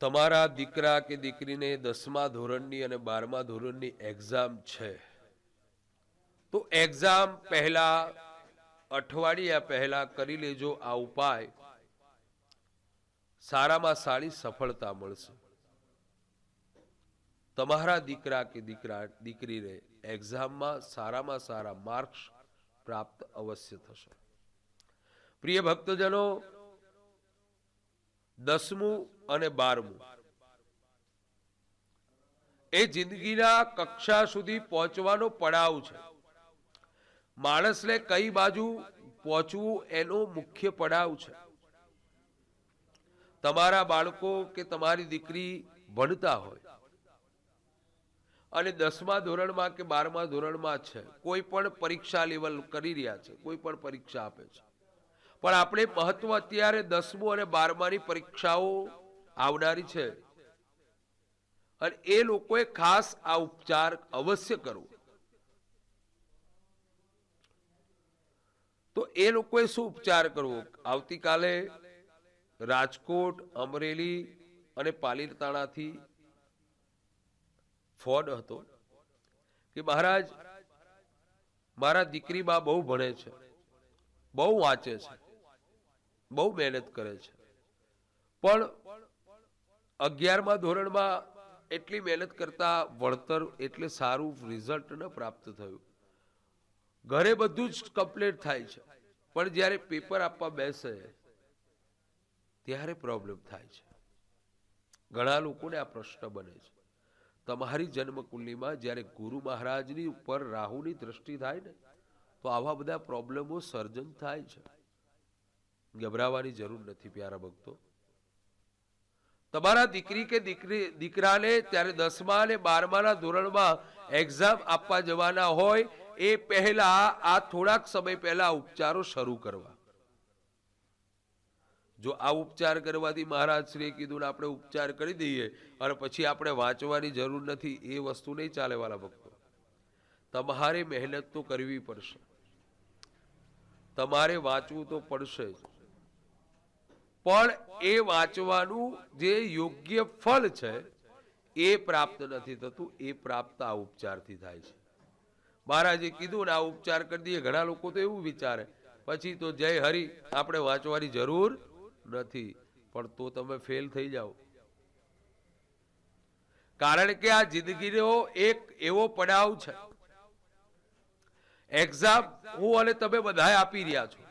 તમારા દીકરા કે દીકરીને દસમા ધોરણની અને બારમા ધોરણની એક્ઝામ છે. તો એક્ઝામ પહેલા અઠવાડિયા પહેલા કરી લેજો આ ઉપાય. સારામાં સારી સફળતા મળશે. તમારા દીકરા કે દીકરા, દીકરીને એક્ઝામમાં સારામાં સારા માર્ક્સ પ્રાપ્ત અવશ્ય થશે. પ્રિય ભક્તજનો, દસમું અને બારમું. એ જિંદગીના કક્ષા સુધી પહોંચવાનો પડાવ છે. માણસને કઈ બાજુ પહોંચવું એનો મુખ્ય પડાવ છે. તમારા બાળકો કે તમારી દીકરી ભણતા હોય. અને દસમા ધોરણમાં કે બારમા ધોરણમાં છે, કોઈ પણ પરીક્ષા લેવલ કરી રહ્યા છે, કોઈ પણ પરીક્ષા આપે છે. પણ આપણે મહત્વ અત્યારે દસમું અને બારમાની પરીક્ષાઓ આવનારી છે. અને એ લોકોએ ખાસ આ ઉપચાર અવશ્ય કરવો. તો એ લોકોએ શું ઉપચાર કરવો? આવતીકાલે રાજકોટ, અમરેલી અને પાલીતાણાથી ફોન હતો કે મહારાજ, મારા દીકરીમાં બહુ ભણે છે. બહુ વાંચે છે. બહુ મહેનત કરે છે. પણ અગિયારમા ધોરણમાં એટલી મહેનત કરતા વળતર એટલે સારું રિઝલ્ટ ન પ્રાપ્ત થયું. ઘરે બધું જ કમ્પ્લીટ થાય છે. પણ જ્યારે પેપર આપવા બેસે, ત્યારે પ્રોબ્લેમ થાય છે. ઘણા લોકોને આ પ્રશ્ન બને છે. તમારી જન્મકુંડલીમાં જ્યારે ગુરુ મહારાજની ઉપર રાહુની દ્રષ્ટિ થાય ને, તો આવા બધા પ્રોબ્લેમો સર્જન થાય છે. ગભરાવાની જરૂર નથી, પ્યારા ભક્તો. તમારા દીકરી કે દીકરી દીકરાને ત્યારે દસમા અને બારમાના ધોરણમાં એક્ઝામ આપવા જવાના હોય, એ પહેલા આ થોડાક સમય પહેલા ઉપચારો શરૂ કરવા. જો આ ઉપચાર કરવાથી મહારાજ શ્રી કીધું આપણે ઉપચાર કરી દઈએ, અને પછી આપણે વાંચવાની જરૂર નથી, એ વસ્તુ નહીં ચાલે વાલા ભક્તો. તમારે મહેનત તો કરવી પડશે. તમારે વાંચવું તો પડશે જ. પણ એ વાંચવાનું જે યોગ્ય ફળ છે, એ પ્રાપ્ત નથી થતું, એ પ્રાપ્ત આ ઉપચારથી થાય છે. મહારાજે કીધું ને, આ ઉપચાર કરી દઈએ. ઘણા લોકો તો એવું વિચારે, પછી તો જય હરિ, આપણે વાંચવાની જરૂર નથી. પણ તો તમે ફેલ થઈ જાઓ. કારણ કે આ જિંદગીનો એક એવો પડાવ છે. એક્ઝામ હું અને તમે બધાએ આપી રહ્યા છો.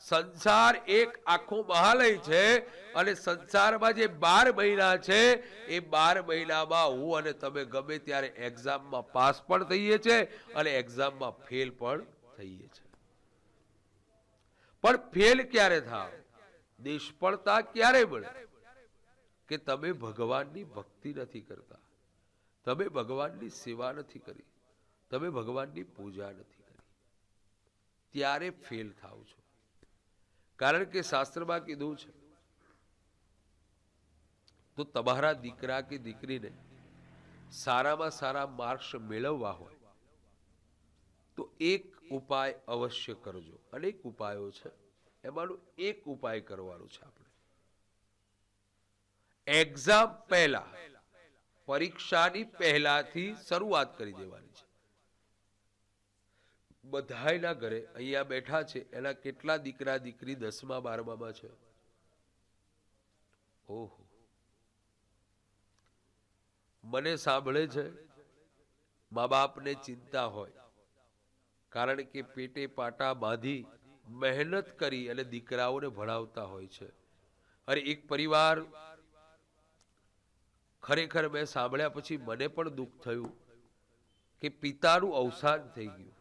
સંસાર એક આખું મહાલય છે અને સંસારમાં જે બાર મહિના છે, એ બાર મહિનામાં હું અને તમે ગમે ત્યારે એક્ઝામમાં પાસ પણ થઈએ છીએ અને એક્ઝામમાં ફેલ પણ થઈએ છીએ પણ ફેલ ક્યારે થાવ? નિષ્ફળતા ક્યારે મળે? કે તમે ભગવાનની ભક્તિ નથી કરતા? તમે ભગવાનની સેવા નથી કરી? તમે ભગવાનની પૂજા નથી કરી? ત્યારે ફેલ થાવ છો. કારણ કે શાસ્ત્રમાં કીધું છે, તો તમારા દીકરા કે દીકરીને સારામાં સારા માર્ક્સ મેળવવા હોય, તો એક ઉપાય અવશ્ય કરજો. અનેક ઉપાયો છે, એમાંનો એક ઉપાય કરવાનો છે આપણે. એક્ઝામ પહેલા, પરીક્ષાની પહેલાથી શરૂઆત કરી દેવાની છે. બધાયના ઘરે અહીંયા બેઠા છે, એના કેટલા દીકરા દીકરી દસમા બારમામાં છે? ઓહો. મને સાંભળે છે, મા બાપને ચિંતા હોય, કારણ કે પેટે પાટા બાંધી મહેનત કરી અને દીકરાઓને ભણાવતા હોય છે. અરે એક પરિવાર ખરેખર મેં સાંભળ્યા પછી મને પણ દુઃખ થયું કે પિતાનું અવસાન થઈ ગયું.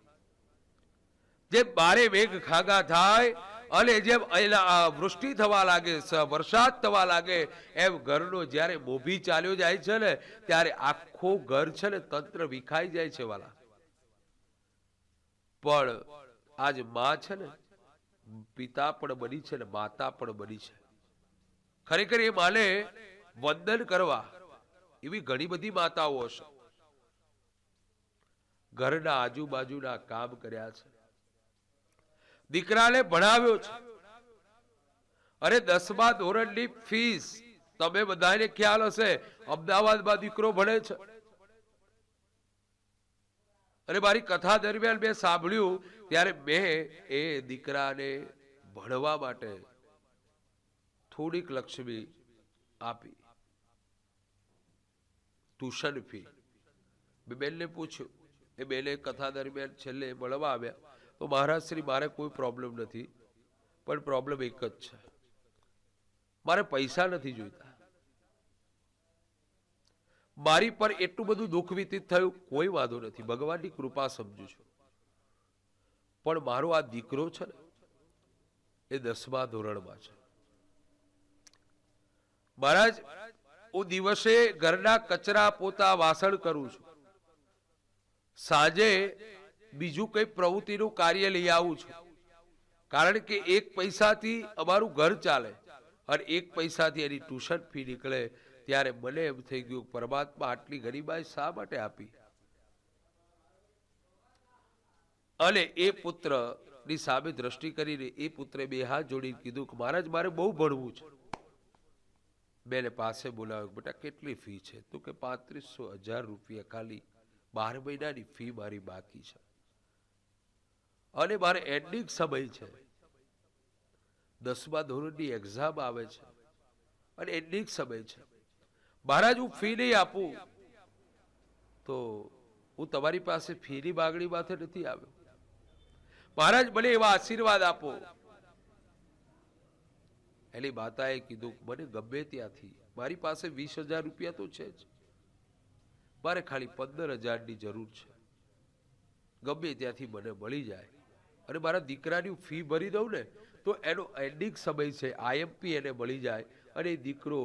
જેમ બારે વેગ ખાગા થાય અને જેમ વૃષ્ટિ થવા લાગે વરસાદ થવા લાગે, એમ ઘરનો જ્યારે મોભી ચાલ્યો જાય છે ને, ત્યારે આખું ઘર છે ને તંત્ર વિખાઈ જાય છે વાલા. પણ આજમાં છે ને, પિતા પણ બની છે ને, માતા પણ બની છે. ખરેખર એ માને વંદન કરવા એવી ઘણી બધી માતાઓ હશે. ઘરના આજુબાજુના કામ કર્યા છે. દીકરાને ભણાવ્યો છે. અરે, દસમા ધોરણની ફીસ તમે બધાને ખ્યાલ હશે, અમદાવાદમાં દીકરો ભણે છે. અને મારી કથા દરમિયાન મેં સાંભળ્યું, ત્યારે મેં એ દીકરાને ભણવા માટે થોડીક લક્ષ્મી આપી. Tuition fee. મેં બેનને પૂછ્યું. એ બેને કથા દરમિયાન છેલ્લે મળવા આવ્યા. તો મહારાજ શ્રી મારે કોઈ પ્રોબ્લેમ નથી, પણ પ્રોબ્લેમ એક જ છે. મારે પૈસા નથી જોઈતા. મારી પર એટલું બધું દુઃખ વિતિત થયું, કોઈ વાંધો નથી. ભગવાનની કૃપા સમજુ છું. પણ મારો આ દીકરો છે ને, એ દસમા ધોરણમાં છે. મહારાજ, હું દિવસે ઘરના કચરા પોતા વાસણ કરું છું. સાંજે બીજું કઈ પ્રવૃત્તિનું કાર્ય લઈ આવું છું. કારણ કે એક પૈસાથી અમારું ઘર ચાલે. અને એક પૈસાથી એની ટ્યુશન ફી નીકળે. ત્યારે મને એમ થઈ ગયું, પરમાત્મા આટલી ગરીબાઈ શા માટે આપી? અને એ પુત્રની સામે દ્રષ્ટિ કરીને એ પુત્રે બે હાથ જોડીને કીધું કે, મહારાજ, મારે બહુ ભણવું છે. બેને પાસે બોલાવ્યો બેટા, કેટલી ફી છે? તો કે, પાંત્રીસો હજાર રૂપિયા ખાલી બાર મહિનાની ફી મારી બાકી છે. અને મારે એન્ડિંગ સમય છે. દસમા ધોરણની એક્ઝામ આવે છે. અને એન્ડિંગ સમય છે. મહારાજ, હું ફી નહીં આપું. તો હું તમારી પાસે ફીની માગણી માથે નથી આવ્યો. મહારાજ, મને એવા આશીર્વાદ આપો. એની માતાએ કીધું, મને ગમે ત્યાંથી. મારી પાસે વીસ હજાર રૂપિયા તો છે જ. મારે ખાલી પંદર હજારની જરૂર છે. ગમે ત્યાંથી મને મળી જાય. અને મારા દીકરાની ફી ભરી દઉં ને, તો એનો એન્ડિંગ સમય છે આઈએમપી એને મળી જાય અને એ દીકરો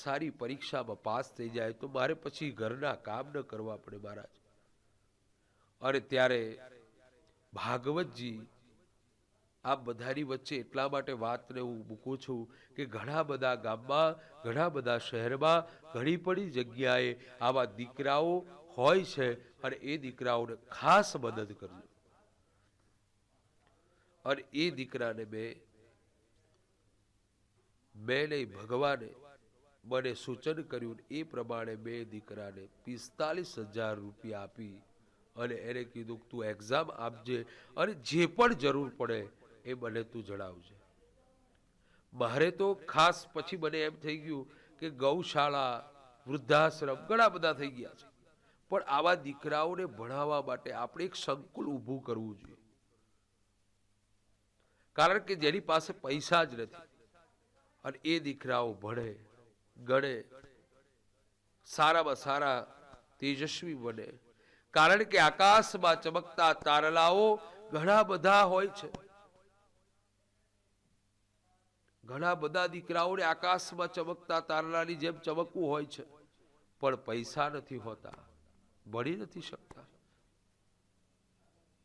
સારી પરીક્ષામાં પાસ થઈ જાય તો મારે પછી ઘરના કામ ન કરવા પડે મહારાજ. અને ત્યારે ભાગવતજી આ બધાની વચ્ચે એટલા માટે વાતને હું મૂકું છું કે ઘણા બધા ગામમાં, ઘણા બધા શહેરમાં ઘણી પડી જગ્યાએ આવા દીકરાઓ હોય છે અને એ દીકરાઓને ખાસ મદદ કરજો. અને એ દીકરાને મેં મેં નહીં ભગવાને મને સૂચન કર્યું એ પ્રમાણે મેં દીકરાને પિસ્તાલીસ હજાર રૂપિયા આપી અને એને કીધું તું એક્ઝામ આપજે અને જે પણ જરૂર પડે એ મને તું જણાવજે મારે તો ખાસ પછી મને એમ થઈ ગયું કે ગૌશાળા વૃદ્ધાશ્રમ ઘણા બધા થઈ ગયા છે પણ આવા દીકરાઓને ભણાવવા માટે આપણે એક સંકુલ ઊભું કરવું જોઈએ કારણ કે જેની પાસે પૈસા જ નથી. અને એ દીકરાઓ ભણે, ગણે, સારામાં સારા તેજસ્વી બને. કારણ કે આકાશમાં ચમકતા તારલાઓ ઘણા બધા હોય છે. ઘણા બધા દીકરાઓને આકાશમાં ચમકતા તારલાની જેમ ચમકવું હોય છે. પણ પૈસા નથી હોતા, ભણી નથી શકતા.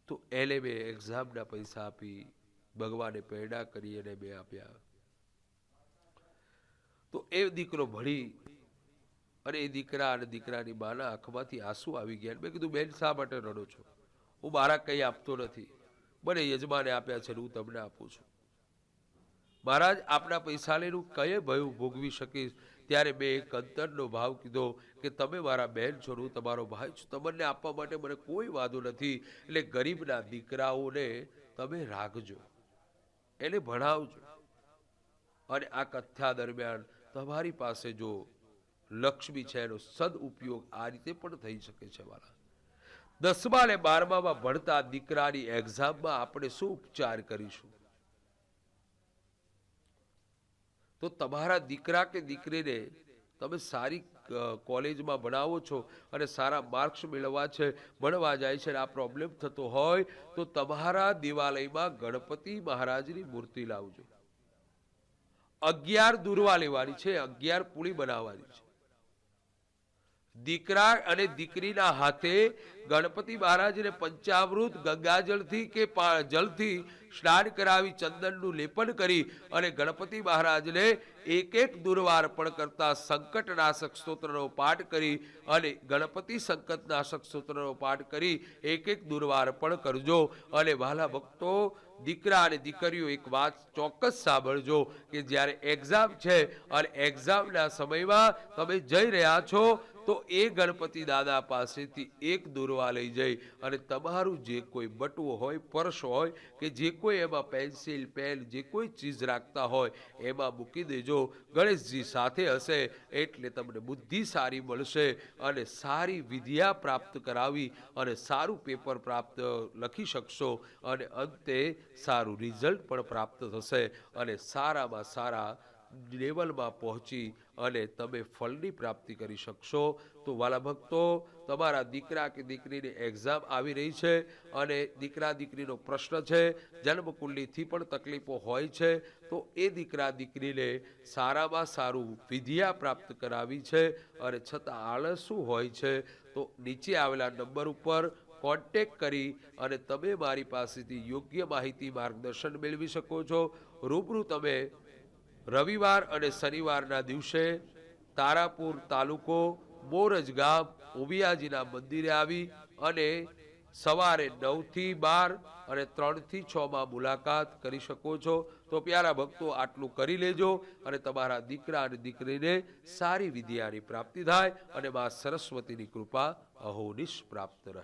તો એલે મેં એક્ઝામના પૈસા આપી ભગવાને પ્રેરણા કરી અને બે આપ્યા. તો એ દીકરો ભણી અને એ દીકરા અને દીકરાની માના આંખમાંથી આંસુ આવી ગયા. મેં કીધું, બેન, શા માટે રડો છો? હું મારા કંઈ આપતો નથી. મને યજમાને આપ્યા છે હું તમને આપું છું. મહારાજ, આપના પૈસા લઈને હું કયે ભયું ભોગવી શકીશ? ત્યારે મેં એક અંતરનો ભાવ કીધો કે, તમે મારા બહેન છો હું તમારો ભાઈ છું. તમને આપવા માટે મને કોઈ વાંધો નથી. એટલે ગરીબના દીકરાઓને તમે રાખજો એને ભણાવજો. અને આ કથા દરમિયાન તમારી પાસે જો લક્ષ્મી છે, એનો સદઉપયોગ આ રીતે પણ થઈ શકે છે મારા દસમા અને બારમામાં ભણતા દીકરાની એક્ઝામમાં આપણે શું ઉપચાર કરીશું? તો તમારા દીકરા કે દીકરીને તમે સારી કોલેજમાં ભણાવો છો અને સારા માર્ક્સ મેળવવા છે, ભણવા જાય છે અને આ પ્રોબ્લેમ થતો હોય, તો તમારા દેવાલયમાં ગણપતિ મહારાજની મૂર્તિ લાવજો. અગિયાર દૂરવા લેવાની છે, અગિયાર પૂળી બનાવવાની છે. દીકરા અને દીકરીના હાથે ગણપતિ મહારાજને પંચામૃત ગંગાજળથી કે જળથી સ્નાન કરાવી ચંદનનું લેપન કરી અને ગણપતિ મહારાજને એક એક દુર્વાર્પણ કરતા સંકટનાશક સ્તોત્રનો પાઠ કરી અને ગણપતિ સંકટનાશક સ્તોત્રનો પાઠ કરી એક એક દુર્વાર્પણ કરજો. અને વાલા ભક્તો, દીકરા અને દીકરીઓ, એક વાત ચોક્કસ સાંભળજો કે જ્યારે એક્ઝામ છે અને એક્ઝામના સમયમાં તમે જઈ રહ્યા છો તો એ ગણપતિ દાદા પાસેથી એક દોરવા લઈ જઈ અને તમારું જે કોઈ બટવું હોય, પર્સ હોય કે જે કોઈ એમાં પેન્સિલ, પેન, જે કોઈ ચીજ રાખતા હોય, એમાં મૂકી દેજો. ગણેશજી સાથે હશે એટલે તમને બુદ્ધિ સારી મળશે અને સારી વિદ્યા પ્રાપ્ત કરાવી અને સારું પેપર પ્રાપ્ત લખી શકશો અને અંતે સારું રિઝલ્ટ પણ પ્રાપ્ત થશે અને સારામાં સારા લેવલમાં પહોંચી અને તમે ફળની પ્રાપ્તિ કરી શકશો. તો વાલા ભક્તો, તમારા દીકરા કે દીકરીની એક્ઝામ આવી રહી છે અને દીકરા દીકરીનો પ્રશ્ન છે, જન્મકુંડલીથી પણ તકલીફો હોય છે, તો એ દીકરા દીકરીને સારામાં સારું વિદ્યા પ્રાપ્ત કરાવી છે અને છતાં આળસું હોય છે, તો નીચે આવેલા નંબર ઉપર કોન્ટેક કરી અને તમે મારી પાસેથી યોગ્ય માહિતી માર્ગદર્શન મેળવી શકો છો. રૂબરૂ તમે રવિવાર અને શનિવારના દિવસે તારાપુર તાલુકો બોરજ ગામ ઉમિયાજીના મંદિરે આવી અને સવારે નવથી બાર અને ત્રણથી છમાં મુલાકાત કરી શકો છો. તો પ્યારા ભક્તો, આટલું કરી લેજો અને તમારા દીકરા અને દીકરીને સારી વિદ્યાની પ્રાપ્તિ થાય અને મા સરસ્વતીની કૃપા અહોનિશ પ્રાપ્ત રહે.